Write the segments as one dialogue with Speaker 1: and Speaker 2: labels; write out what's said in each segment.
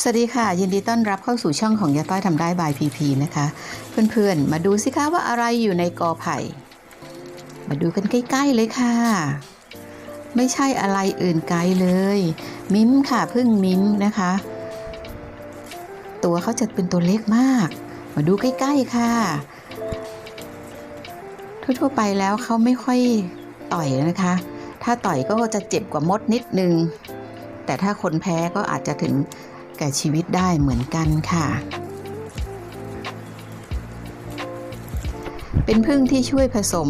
Speaker 1: สวัสดีค่ะ ยินดีต้อนรับเข้าสู่ช่องของยาต้อยทำได้บายพีพีนะคะ เพื่อนๆ มาดูสิคะว่าอะไรอยู่ในกอไผ่ มาดูกันใกล้ๆเลยค่ะ ไม่ใช่อะไรอื่นไกลเลย มิ้มค่ะพึ่งมิ้มนะคะ ตัวเขาจะเป็นตัวเล็กมาก มาดูใกล้ๆค่ะ ทั่วๆไปแล้วเขาไม่ค่อยต่อยนะคะ ถ้าต่อยก็จะเจ็บกว่ามดนิดนึง แต่ถ้าคนแพ้ก็อาจจะถึง แก่ชีวิตได้เหมือนกันค่ะ เป็นพึ่งที่ช่วยผสม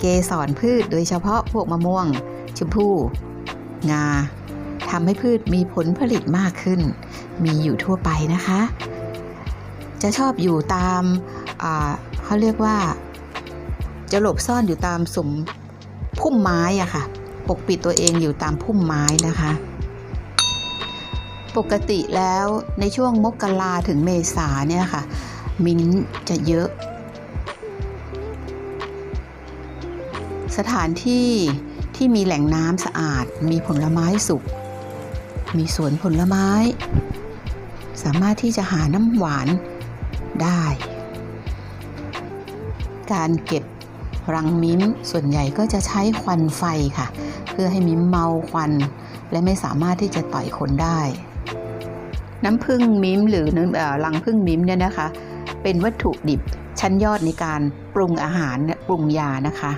Speaker 1: เกสรพืชโดยเฉพาะพวกมะม่วง ชมพู่ งาทำให้พืชมีผลผลิตมากขึ้น มีอยู่ทั่วไปนะคะ จะชอบอยู่ตามเขาเรียกว่า จะหลบซ่อนอยู่ตามสมพุ่มไม้อะค่ะ ปกปิดตัวเองอยู่ตามพุ่มไม้นะคะ ปกติแล้วในช่วงมกราถึงเมษาเนี่ยค่ะ มิ้นจะเยอะ สถานที่ที่มีแหล่งน้ำสะอาด มีผลไม้สุก มีสวนผลไม้ สามารถที่จะหาน้ำหวานได้ การเก็บรังมิ้มส่วนใหญ่ก็จะใช้ควันไฟค่ะ เพื่อให้มิ้มเมาควัน และไม่สามารถที่จะต่อยคนได้ น้ำผึ้งมิ้มหรือลังผึ้งมิ้มเนี่ยนะคะ เป็นวัตถุดิบชั้นยอดในการปรุงอาหารปรุงยานะคะ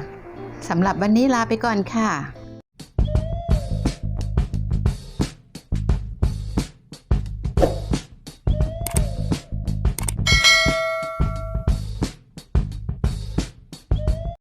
Speaker 1: สำหรับวันนี้ลาไปก่อนค่ะ